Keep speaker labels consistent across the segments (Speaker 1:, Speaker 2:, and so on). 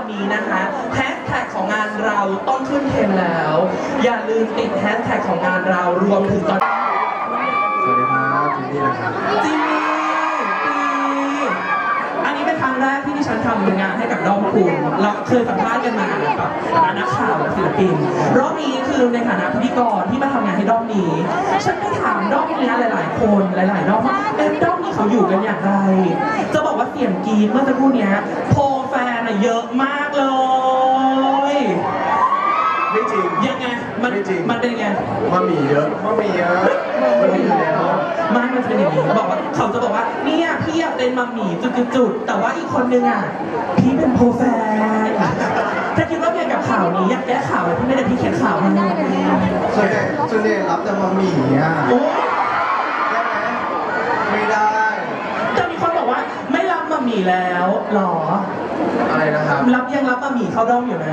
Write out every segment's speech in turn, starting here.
Speaker 1: วันนี้นะคะแฮชแท็กของงานเราต้องขึ้นเทรนแล้ว อย่าลืมติดแฮชแท็กของงานเรารวมถึงตอน
Speaker 2: สวัสดีครับจินนี่นะครับ
Speaker 1: จีปีอันนี้เป็นครั้งแรกที่ดิฉันทำงานให้กับด้อมคุณเราเคยสัมภาษณ์กันมากับนักข่าวและศิลปินรอบนี้คือในฐานะพิธีกรที่มาทำงานให้ด้อมนี้ฉันไปถามด้อมนี้หลาย ๆ คนหลายๆด้อมว่าเอ๊ะด้อมนี้เขาอยู่กันอย่างไร จะบอกว่าเสียงกรีดเมื่อสักครู่นี้โพ อะเยอะมากเลย
Speaker 2: ไม่จริง
Speaker 1: ยังไง มัน
Speaker 2: ไม่จริง
Speaker 1: มันเป็นยังไง
Speaker 2: มามีเยอะมามีเยอะมามีอยู่แล้ว
Speaker 1: ไม่มันจะเป็นอย่างนี้บอกว่าเขาจะบอกว่าเนี่ยพี่อยากเป็นมัมหมี่จุดๆๆแต่ว่าอีกคนนึงอะพี่เป็นโปรแฟนถ้าคิดว่าเกี่ยวกับข่าวนี้อยากแก้ข่าวเลยพี่ไม่ได้พี่เขียนข่าวมา
Speaker 2: ส่วนใหญ่ส่วนใหญ่รับแต่มามีอะ
Speaker 1: โอ้
Speaker 2: ได้ไหมไม่ได้
Speaker 1: แต่มีคนบอกว่า ไม่รับมัมหมี่แล้วหรอ
Speaker 2: อะไรนะครับ
Speaker 1: รับยังรับมัมหมี่เข้าด้อมอยู่ไหน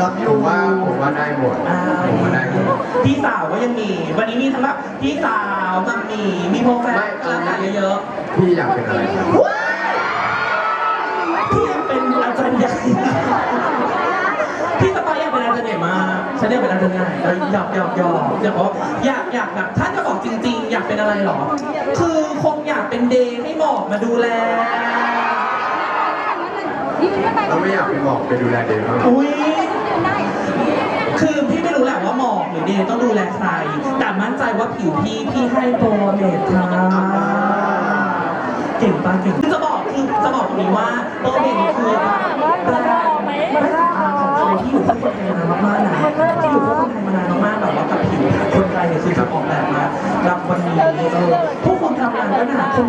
Speaker 2: รับอยู่ว่าผมว่าได้หมด
Speaker 1: อ่า
Speaker 2: ผมว่าได้หมด
Speaker 1: พี่สาวก็ยังมี วันนี้มีทั้งแบบพี่สาวมัมหมี่มีโปรแฟน
Speaker 2: ไม่เอา
Speaker 1: ราคาเยอะ
Speaker 2: พี่อยากเป็นอะไรครับ
Speaker 1: ๆว้ายพี่เป็นอาจารย์ใหญ่พี่สปายอยากเป็นอาจารย์ใหญ่มากฉันอยากเป็นอาจารย์ใหญ่ออหยอกหยอกหยอกอยากบอกว่าอยากอยากแบบถ้าจะบอกจริง ๆ อยากเป็นอะไรหรอ คือคง อยากเป็นเดย์ให้หมอกมาดูแล
Speaker 2: เราไม่อยากไปบอกไปดูแลเด็กเขาหรอก
Speaker 1: อุ้ยคือพี่ไม่รู้แหละว่าหมอกหรือเดย์ต้องดูแลใคร แต่มั่นใจว่าผิวพี่พี่ให้โปรเมทค่ะเก่งปะเก่งคือจะบอกคือจะบอกตรงนี้ว่าโปรเมทนี่คือ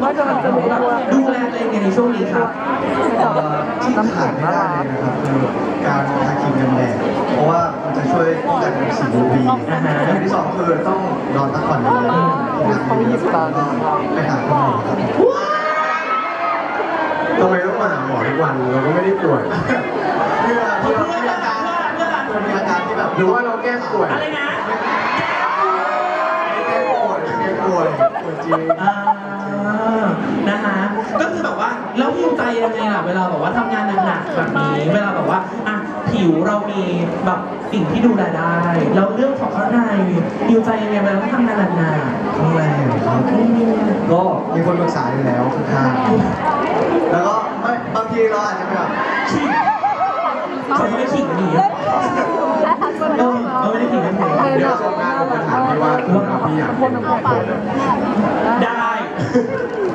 Speaker 1: ก็หนักคุณก็ถามกันว่าแบบดูแลตัวเองในช่วงนี้ครับ
Speaker 3: เอ่อที่ขาดไม่ได้เลยนะครับคือการทาครีมกันแดดเพราะว่ามันจะช่วยป้องกันรังสี UV
Speaker 1: อ่าฮะ
Speaker 3: อย่างที่สองคือต้องนอนพักผ่อนเยอะๆกินน้ำเยอะๆแล้วก็ไปหาคุณหมอครับ
Speaker 2: ทำไมต้องมาหาหมอทุกวันเราก็ไม่ได้ป่วย
Speaker 3: เพื่อ
Speaker 1: เพื่
Speaker 3: เพื่
Speaker 1: อ
Speaker 3: อ
Speaker 1: เพื่
Speaker 3: มี
Speaker 1: อ
Speaker 3: อาการ
Speaker 1: เพื่อ
Speaker 3: เพื่อมีอาการที่แบบ
Speaker 2: หรือว่าเราแก้ป่วย
Speaker 1: อะไรนะ
Speaker 3: แก้ป่วยแก้ป่วยป่วยจริง
Speaker 1: อ่านะคะ ก็คือแบบว่าแล้วหิวใจยังไงล่ะเวลาแบบว่าทำงานหนักๆแบบนี้ เวลาแบบว่าอะผิวเรามีแบบสิ่งที่ดูแลได้แล้วเรื่องของข้างในหิวใจยังไงเวลาต้องทำงานหนัก
Speaker 3: ข้างในครับก็มีคนปรึกษาอยู่แล้วข้างๆแล้วก็ไม่บางทีเราอาจจะแบบ
Speaker 1: ๆขิงเขาไม่ได้ขิงกันดีเออเขาไม่ได้ขิงกันดี
Speaker 2: เดี๋ยวช่วงหน้าผมจะถามพี่ว่าคุณกับพี่อยากเป็นคน
Speaker 1: ได้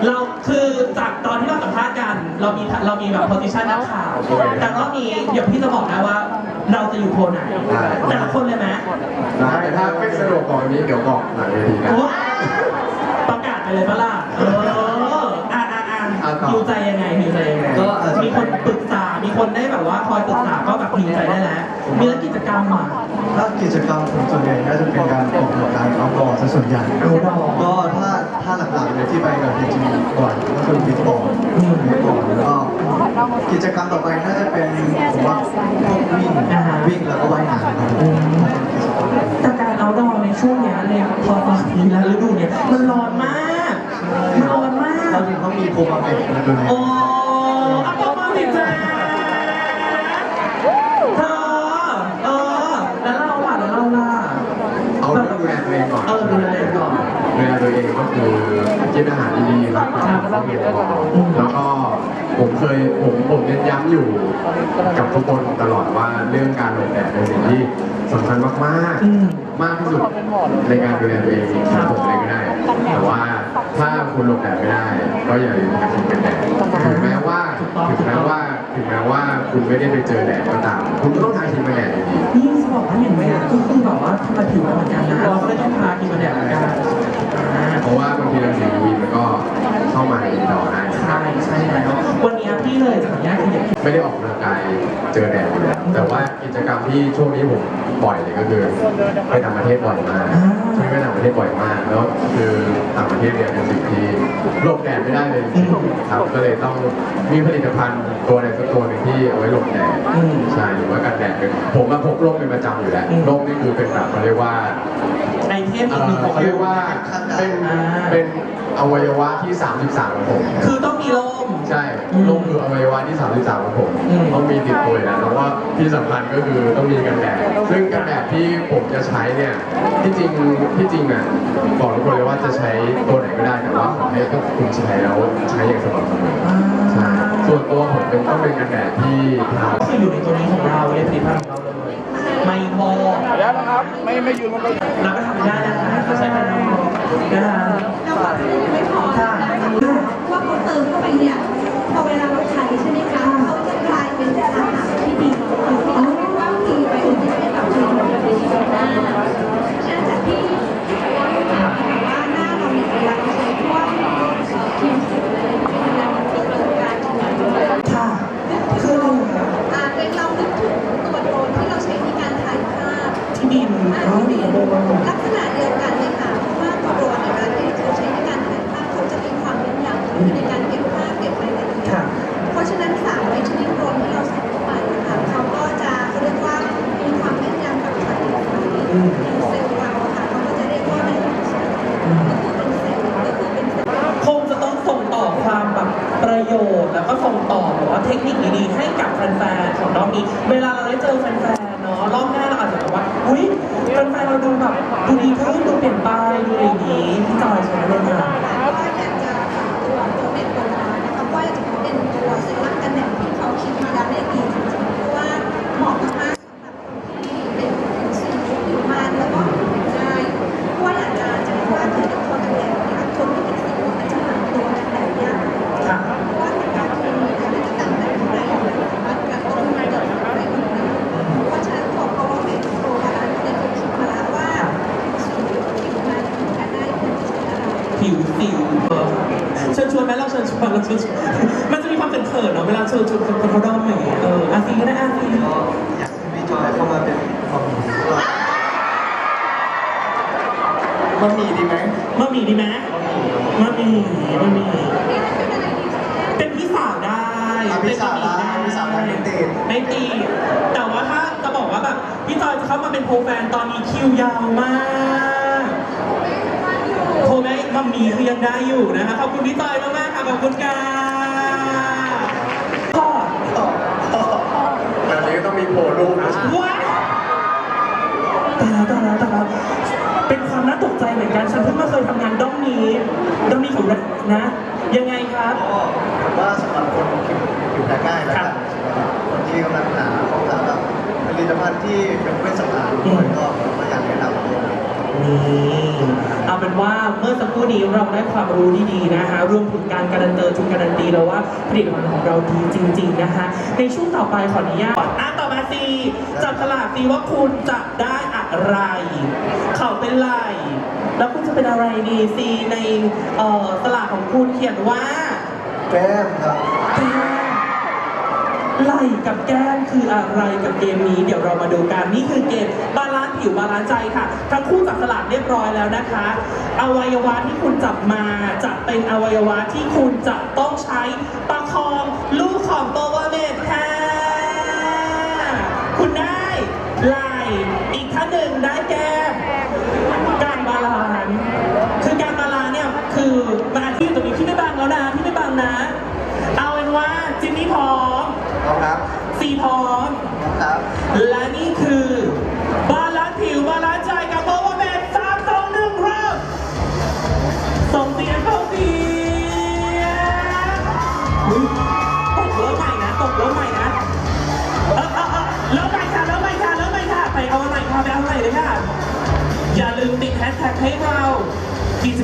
Speaker 1: เราคือจากตอนที่เราสัมภาษณ์กัน เรามีเรามีแบบโพสิชันนักข่าว แต่รอบนี้เดี๋ยวพี่จะบอกนะว่า เราจะอยู่โพลไหนแต่ละคนเลยไหม
Speaker 2: ได้ถ้าไม่สะดวกบอกนี้เดี๋ยวบอกหลังเวทีนะ
Speaker 1: โอ้ประกาศไปเลยปะล่ะเอออ่านอ่านอ่าน
Speaker 2: อ่านต่อ
Speaker 1: หิวใจยังไงหิวใจยังไง
Speaker 3: ก็อาจจะ
Speaker 1: มีคนปรึกษา มีคนได้แบบว่าคอยปรึกษาก็แบบหิวใจได้แล้วมีแล้วกิจกรรมอะ
Speaker 3: ถ้ากิจกรรมผมส่วนใหญ่ก็จะเป็นการออกกำลังกายเอาดอซะส่วนใหญ่
Speaker 1: outdoor
Speaker 3: ก็ถ้าถ้าหลักๆ เลยที่ไปกับพีจีก่อนก็คือบีทบอลบีทบอลแล้วก็กิจกรรมต่อไปน่าจะเป็นผมว่าพวกวิ่งวิ่งแล้วก็ว่ายน้ำครับ
Speaker 1: แต่การเอาดอในช่วงนี้เนี้ยพอตอนนี้แล้วฤดูเนี้ยมันร้อนมากมันร้อนมาก
Speaker 3: เราถึงต้องมีโคมาเป็นมาดูแล
Speaker 1: โอ้อัปปมาสิจ้าเธอเออแล้วเราอะแล้วเราล่ะ
Speaker 2: เอาดูแลตัวเองก่อน
Speaker 1: เออดูแลตัวเองก่อน
Speaker 2: ดูแลตัวเองก็คือ อาหารดีๆรับประทานอาหารดีๆแล้วก็ผมเคยผมผมเน้นย้ำอยู่กับทุกคนตลอดว่าเรื่องการหลบแดดเป็นสิ่งที่สำคัญมาก
Speaker 1: อืม
Speaker 2: ๆมากที่สุดในการดูแลตัวเองครับผมเองก็ได้ แต่ว่าถ้าคุณหลบแดดไม่ได้ ก็อย่าลืมทาครีมกันแดดถึงแม้ว่าถึงแม้ว่าถึงแม้ว่าคุณไม่ได้ไปเจอแดดก็ตาม คุณก็ต้องทาครีมกันแดดอยู่ดี
Speaker 1: นี่จะบอกว่าอย่างเงี้ยก็คือแบบว่าทำไมผิวเราเหมือนกันนะเราก็เลยต้องพากินมาแดดเหมือนกันอ่า
Speaker 2: เพราะว่าบางทีรังสี UV มันก็เข้ามาในอินดอร์ได้
Speaker 1: ใช่ใช่แล้ววันนี้พี่เลยจะขออนุญาตขยับ
Speaker 2: ไม่ได้ออกกำลังกายเจอแดดอยู่แล้วแต่ว่ากิจกรรมที่ช่วงนี้ผมบ่อยเลยก็คือไปต่างประเทศบ่อยมากช่วงนี้ไปต่างประเทศบ่อยมาก แล้วคือต่างประเทศเนี่ยเป็นสิ่งที่หลบแดดไม่ได้เลยจริงๆครับก็เลยต้องมีผลิตภัณฑ์ตัวใดสักตัวหนึ่งที่เอาไว้หลบแดดใช่หรือว่ากันแดดเป็นผมมาพกร่มเป็นประจำอยู่แล้วร่มนี่คือเป็นแบบเขาเรียกว่า
Speaker 1: แอ เทมอีกหนึ่งของ
Speaker 2: เขาเรียกว่าเป็น
Speaker 1: อ่า
Speaker 2: เป็นอวัยวะที่ 33ของผม
Speaker 1: คือต้องมีร่ม
Speaker 2: ใช่
Speaker 1: อืม
Speaker 2: ลมคืออวัยวะที่ 33ของผม
Speaker 1: อืม
Speaker 2: ต้องมีติดตัวอยู่แล้วแล้วว่าที่สำคัญก็คือต้องมีกันแดดซึ่งกันแดดที่ผมจะใช้เนี่ยที่จริงที่จริงอะบอกทุกคนเลยว่าจะใช้ตัวไหนก็ได้แต่ว่าขอให้ทุกคุณใช้แล้วใช้อย่างสม่ำเสมอใช่ส่วนตัวผมเป็นต้องเป็นกันแดดที่ทา
Speaker 1: ก็คืออยู่ในตัวนี้ของเราในผลิตภัณฑ์ของเรา ไม่
Speaker 4: ไม่ยืนมันก็
Speaker 1: เราก็ทำได้นะคะก็ใช้เป็นน้ำมันนะคะ
Speaker 5: เราก็ยังไม่พอนะคะว่า
Speaker 3: บะหมี่ดีไหม
Speaker 1: มาหมี่ดีไหมมาหมี่มาหมี่เป็นพี่สาวได้
Speaker 3: อะพี่สาวได้
Speaker 1: เป็น
Speaker 3: พี่สาวได้ไม่ติด
Speaker 1: ไม่ตีแต่ว่าถ้าจะบอกว่าแบบพี่จอยจะเข้ามาเป็นโปรแฟนตอนนี้คิวยาวมากโทรไหมมัมมี่คือยังได้อยู่นะคะขอบคุณพี่จอยมากๆค่ะขอบคุณค่ะพ่อ
Speaker 2: แบบนี้ก็ต้องมีโพลรูปนะ
Speaker 1: ว้ายตายแล้วตายแล้วตายแล้ว เป็นความน่าตกใจเหมือนกันฉันเพิ่งมาเคยทำงานด้อมนี้ด้อมนี้ของเรานะ ยังไงครับ
Speaker 3: ก็ผมว่าสำหรับคนผิวผิวแพ้ง่ายแล้วกันสำหรับคนที่กำลังหาของหาแบบผลิตภัณฑ์ที่เป็นเวชสำอางด้วยก็ผมก็อยากแนะนำตัวนี้
Speaker 1: นี่เอาเป็นว่าเมื่อสักครู่นี้เราได้ความรู้ดีๆนะคะรวมถึงการการันเตอร์จุดการันตีแล้วว่าผลิตภัณฑ์ของเราดีจริง ๆนะคะ ในช่วงต่อไปขออนุญาตอะต่อมาซีจับฉลากซีว่าคุณจะได้อะ ไร เขาเป็นไร แล้วคุณจะเป็นอะไรดีซีในเอ่อสลากของคุณเขียนว่า
Speaker 3: แก้มครับ
Speaker 1: แก้มไหล่กับแก้มคืออะไรกับเกมนี้เดี๋ยวเรามาดูกันนี่คือเกมบาลานซ์ผิวบาลานซ์ใจค่ะ ทั้งคู่จับสลากเรียบร้อยแล้วนะคะ อวัยวะที่คุณจับมาจะเป็นอวัยวะที่คุณจะต้องใช้ป หนึ่งได้แก้มการบาลานซ์คือการบาลานซ์เนี่ยคือมันอาจจะอยู่ตรงนี้ที่ไม่บังแล้วนะที่ไม่บังนะ เอาเป็นว่าจินนี่พร้อม
Speaker 3: เอาครับ
Speaker 1: ซีพร้อม
Speaker 3: เอาครับ
Speaker 1: และนี่คือ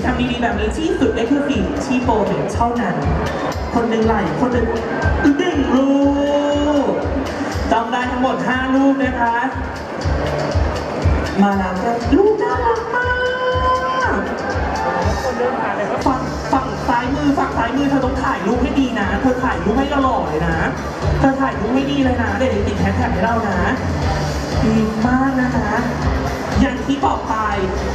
Speaker 1: กิจกรรมดีๆแบบนี้ที่สุดได้คือสิ่งที่โปรถึงเท่านั้น คนหนึ่งไหลคนหนึ่งหนึ่งลูกจำได้ทั้งหมด5ลูกนะคะ มาแล้วครับลูกน่ารักมากฝั่งฝั่งซ้ายมือฝั่งซ้ายมือเธอต้องถ่ายรูปให้ดีนะเธอถ่ายรูปให้หล่อเลยนะเธอถ่ายรูปให้ดีเลยนะเดี๋ยวติดแฮชแท็กให้เรานะดีมากนะคะ อย่างที่บอกไป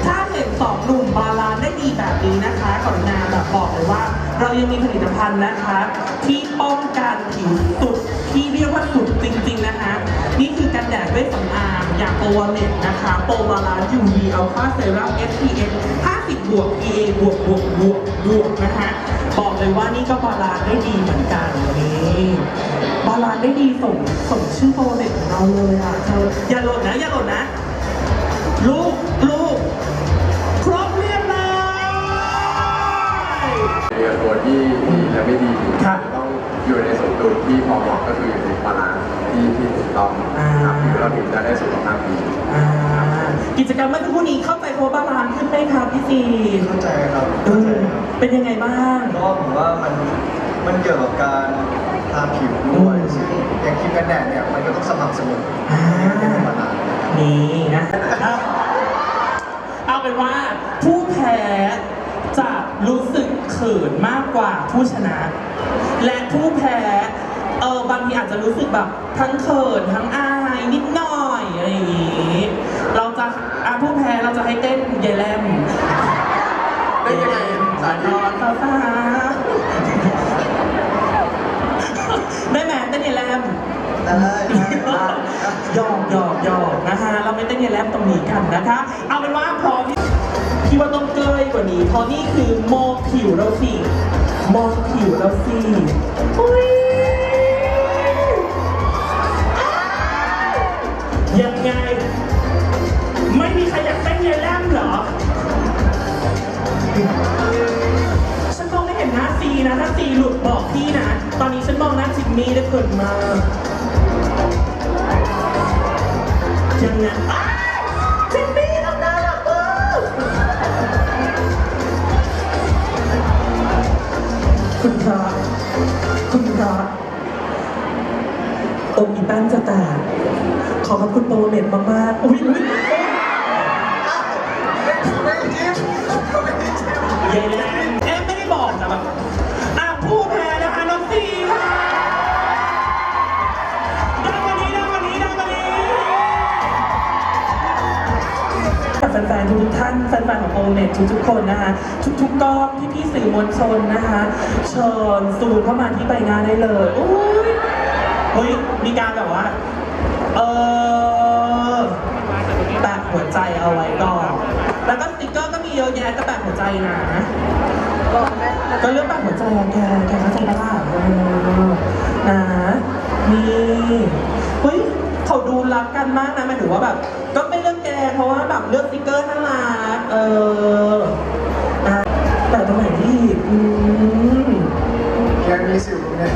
Speaker 1: ถ้าเห็นสองหนุ่มบาลานได้ดีแบบนี้นะคะกรุณาแบบบอกเลยว่า เรายังมีผลิตภัณฑ์นะคะ ที่ป้องกันผิวสุดที่เรียกว่าสุดจริง ๆนะคะ นี่คือกันแดดเวชสำอางอย่างโปรวาเลตนะคะโปรบาลานซ์ UV Alpha Serum SPF 50บวก PA บวกบวกบวกบวกนะคะบอกเลยว่านี่ก็บาลานได้ดีเหมือนกันนี่บาลานได้ดีสมสมชื่อโปรเลตของเราเลยอะเธออย่าหล่นนะอย่าหล่นนะ ลูกลูกครบเรียบร้อย
Speaker 2: มีกับตัวที่ดีและไม่ดี
Speaker 1: ครับ
Speaker 2: ต้องอยู่ในสมดุลที่พอเหมาะก็คืออยู่ในบาลานซ์ที่ที่ถูกต้อง
Speaker 1: อ่า
Speaker 2: ครับคือเราถึงจะได้สุขภาพดี
Speaker 1: อ่ากิจกรรมเมื่อสักครู่นี้เข้าใจโคบาลานซ์ขึ้นไหมครับพี่ซี
Speaker 3: เข้าใจครับ
Speaker 1: เอ
Speaker 3: เข้าใจ
Speaker 1: อ
Speaker 3: ครับ
Speaker 1: เป็นยังไงบ้าง
Speaker 3: ก็ผมว่ามันมันเกี่ยวกับการทาผิวด้วย
Speaker 1: อืม
Speaker 3: ซึ่งอย่างครีมกันแดดเนี่ยมันก็ต้องสม่ำเสมอ
Speaker 1: อ่า
Speaker 3: เป็นธรรมดา
Speaker 1: นี่นะเอาเอาเป็นว่าผู้แพ้จะรู้สึกเขินมากกว่าผู้ชนะ และผู้แพ้เออบางทีอาจจะรู้สึกแบบทั้งเขินทั้งอายนิดหน่อยอะไรอย่างนี้ เราจะอาผู้แพ้เราจะให้เต้นเยแลม
Speaker 2: ได้ยังไง
Speaker 1: สา
Speaker 2: สาธิ
Speaker 1: น
Speaker 2: ต
Speaker 1: อนสาวสา ได้ไหมเต้นเยแลม
Speaker 3: ได้ได้ได้
Speaker 1: หยอกหยอกหยอกนะคะเราไม่เต้นเยแลมตรงนี้กันนะคะ เอาเป็นว่าพร้อมที่ว่าต้องเกยกว่านี้เพราะนี่คือมองผิวเราสิมองผิวเราสิอุ๊ยยังไง ไม่มีใครอยากเต้นเยแลมเหรอฉันมองไม่เห็นหน้าซีนะถ้าซีหลุดบอกพี่นะ ตอนนี้ฉันมองหน้าจิมมี่ได้เกินมายังไงอ้าวจิมมี่ทำหน้าหลักเออคุณพระคุณพระองค์อีแป้นจะแตกขอบพระคุณโปรเมทมากๆอุ้ย เน็ตทุกๆคนนะคะ ทุกๆกล้องที่พี่สื่อมวลชนนะคะ เชิญซูมเข้ามาที่ใบหน้าได้เลยอุ้ยเฮ้ยมีการแบบว่า เออแปะหัวใจเอาไว้ก่อนแล้วก็สติ๊กเกอร์ก็มีเยอะแยะก็แปะหัวใจนะก็เรื่องแปะหัวใจแกแกเข้าใจปะล่ะนะนี่เฮ้ยเขาดูรักกันมากนะหมายถึงว่าแบบ ก็ไม่เลือก แกเพราะว่าแบบเลือกสติ๊กเกอร์น่ารักเอออะแต่ตรงไหนที่อืม
Speaker 3: ยังมีสิวตรงเนี้ย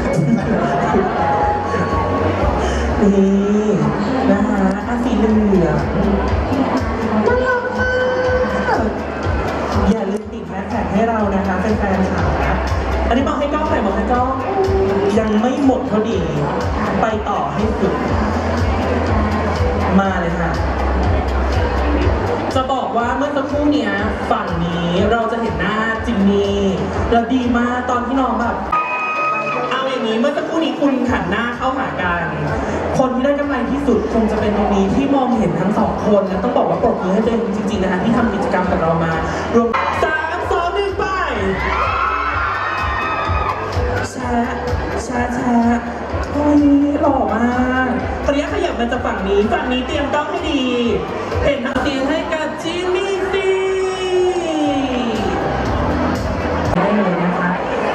Speaker 1: นี่นะคะอาสีเหลืองน่ารักมากอย่าลืมติดแฮชแท็กให้เรานะคะแฟนๆค่ะอันนี้บอกให้กล้องหน่อยบอกให้กล้องยังไม่หมดเท่าดีไปต่อให้สุด มาเลย คู่เนี้ยฝั่งนี้เราจะเห็นหน้าจิมมี่แล้วดีมากตอนที่น้องแบบเอาอย่างนี้เมื่อสักครู่นี้คุณหันหน้าเข้าหากัน คนที่ได้กำไรที่สุดคงจะเป็นตรงนี้ที่มองเห็นทั้งสองคนและต้องบอกว่าปรบมือให้ตัวเองจริงๆนะคะที่ทำกิจกรรมกับเรามารวมสามสองหนึ่งไปชร์แชร์แชร์โอ้ยหล่อมากตอนนี้ขยับมาจากฝั่งนี้ฝั่งนี้เตรียมกล้องให้ดี เห็นนักเสียงให้กับจิมมี่ ได้เลยนะคะ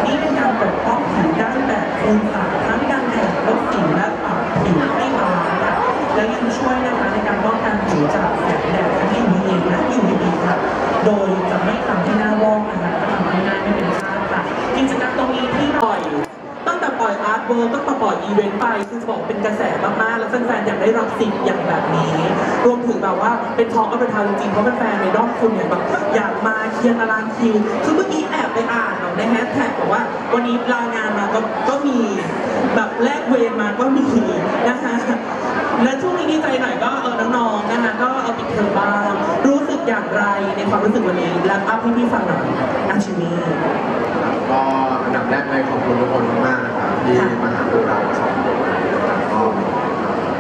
Speaker 1: นี่เป็นการปกป้องผิวได้แบบองศาทั้งการแดดลดสิวและปรับผิวให้บางค่ะและยังช่วยนะคะในการป้องกันผิวจากแสงแดดทั้ง UVA และ UVB ค่ะ โดยจะไม่ทำให้หน้าวอกนะคะและทำให้หน้าไม่เป็นคราค่ะกิจกรรมตรงนี้ที่ปล่อยตั้งแต่ปล่อยอาร์ตเวิร์ตั้งแต่ปล่อยอีเวนต์ไปคือจะบอกเป็นกระแสมากๆ แล้วแฟนๆอยากได้รับสิทธิ์อย่างแบบนี้ รวมถึงแบบว่าเป็นทอล์กอัปเดทาวจริงๆเพราะแฟนๆในด้อมคุณเนี่ยแบบอยากมาเคลียร์ตารางคิวคือเมื่อกี้ ไปอ่านเนาะในแฮชแท็กบอกว่า วันนี้ลางานมาก็ก็มีแบบแลกเวรมาก็มีนะคะและช่วงนี้ดีใจหน่อยก็เออน้องๆนะคะก็เอาปิดเทอมบ้างรู้สึกอย่างไรในความรู้สึกวันนี้แล้วอัพให้พี่ฟังหน่อยอาชิมี
Speaker 2: ก็อันดับแรกเลยขอบคุณทุกคนมากๆนะครับที่มาหาพวกเราสองคนนะครับก็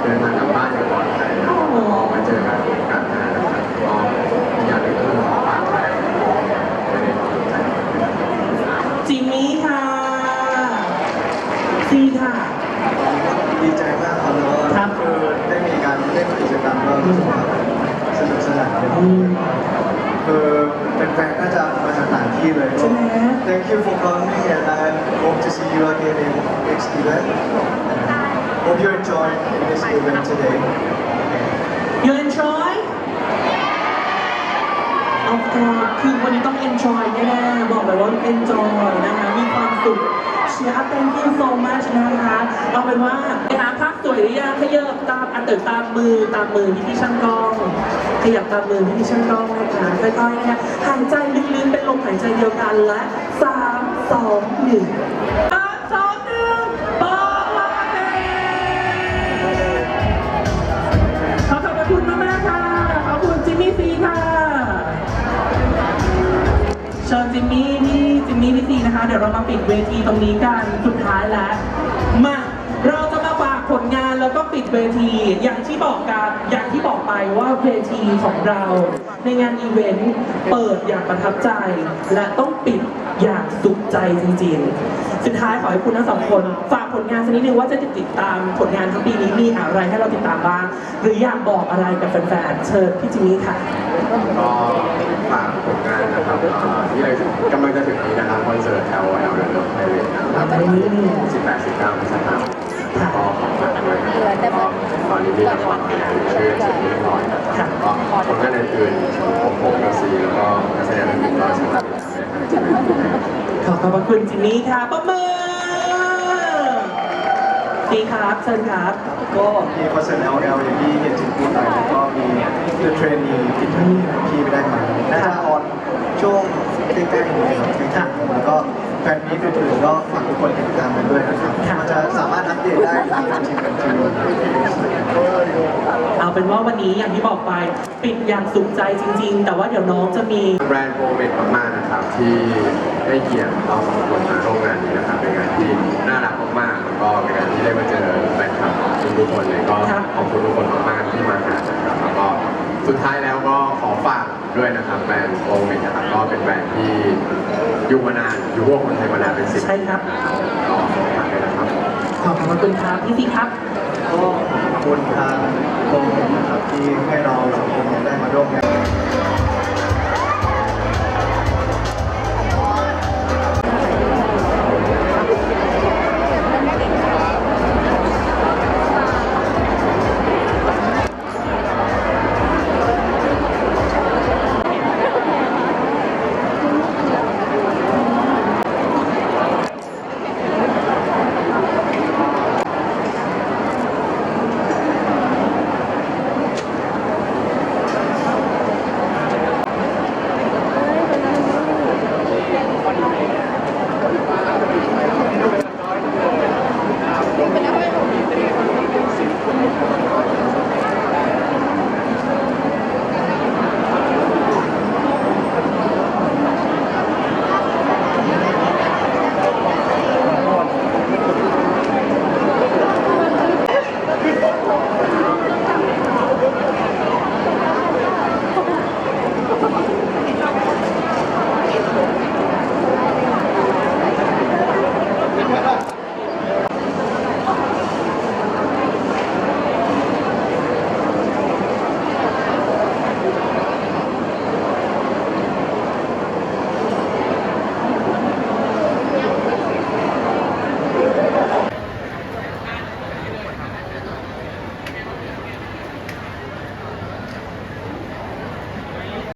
Speaker 2: เดินทางกลับบ้านอย่างปลอดภัยนะครับก็มาเจอกันกันนะครับก็อยากให้ทุกคนฝากไว้ไว้ในความทรงจำ
Speaker 1: จิมมี่ค่ะซีค่ะ
Speaker 3: ดีใจมากครับแล้วก็
Speaker 1: ครับ
Speaker 3: คือได้มีการเล่นกิจกรรมก็รู้รู้สึกว่าสนุกสนาน
Speaker 1: อืม
Speaker 3: คือเป็นแฟนๆน่าจะมาจากต่างที่เลย
Speaker 1: ใช่ไหม
Speaker 3: Thank you for coming and I hope to see you again in next event. Hope you enjoy in this event today.
Speaker 1: you enjoy of course คือวันนี้ต้อง enjoy แน่ๆบอกเลยว่า enjoy นะคะ มีความสุขเชียร์ thank you so much นะคะเอาเป็นว่านะคะ ภาพสวยหรือยังขยับตามอันเติตามมือตามมือที่ที่ช่างกล้อง ขยับตามมือที่ที่ช่างกล้องนะคะค่อยๆนะคะหายใจลึกๆเป็นลมหายใจเดียวกันและสามสองหนึ่งสามสองหนึ่งปอเต้ขอขอบพระคุณมากๆค่ะขอบคุณจิมมี่ซีค่ะเชิญจิมมี่ที่จิมมี่พี่ซีนะคะ เดี๋ยวเรามาปิดเวทีตรงนี้กันสุดท้ายแล้วมาจะมาฝากผลงานแล้วก็ ปิดเวทีอย่างที่บอกกันอย่างที่บอกไปว่าเวทีของเรา ในงานอีเวนต์เปิดอย่างประทับใจ และต้องปิดอย่างสุขใจจริงๆ สุดท้ายขอให้คุณทั้งสองคน ฝากผลงานสักนิดนึงว่าจะติดตามผลงานทั้งปีนี้มีอะไรให้เราติดตามบ้าง หรืออยากบอกอะไรกับแฟนๆ เชิญพี่จิมมี่ค่ะ
Speaker 2: ก็ฝากผลงานนะครับเอ่อที่เลยกำลังจะถึงนี้นะครับคอนเสิร์ต L O L เรื่องไพรเวทนะครับ18 19พฤษภาคม ก็ขอฝากด้วยนะครับก็ตอนนี้มีละครออนแอร์อยู่ชื่อเจ็ดเรียบร้อยนะครับก็ผลงานอื่นๆของผมกับซีแล้วก็นักแสดงอื่นๆก็สามารถติดตามได้ทางจิมมี่
Speaker 1: ขอขอบพระคุณจิมมี่ค่ะปรบมือดีครับเชิญครับ
Speaker 3: ก็มีคอนเสิร์ต LL อย่างที่เห็นถึงพูดไปแล้วก็มี The Trainee ที่ที่ไม่ได้มาน่าจะออนช่วงใกล้ๆนี้ครับใกล้ๆแล้วก็แฟนมีตอื่นๆก็ฝากทุกคนติดตามกันด้วยนะครับมันจะสามารถอัปเดตได้ทางทีมกันทีม
Speaker 1: เอาเป็นว่าวันนี้อย่างที่บอกไปปิดอย่างสุขใจจริง ๆ แต่ว่าเดี๋ยวน้องจะมี
Speaker 2: แบรนด์โปรเมทมากๆนะครับ ที่ให้เกียรติเราสองคนมาร่วมงานนี้นะครับเป็นงานที่น่ารักมากๆแล้วก็เป็นงานที่ได้มาเจอแฟนคลับทุกๆคนเลยก็
Speaker 1: ครับ
Speaker 2: ขอบคุณทุกคนมากๆที่มาหา สุดท้ายแล้วก็ขอฝากด้วยนะครับแบรนด์โปรเมทนะครับก็เป็นแบรนด์ที่อยู่มานานอยู่พวกคนไทยมานานเป็นสิบ
Speaker 1: ใช่ครับ
Speaker 2: ก็ขอฝากด้วยนะครับ
Speaker 1: ขอบพระคุณครับพี่ซีครับ
Speaker 3: ก็ขอบคุณทางโรงนะครับที่ให้เราสองคนได้มาร่วมงาน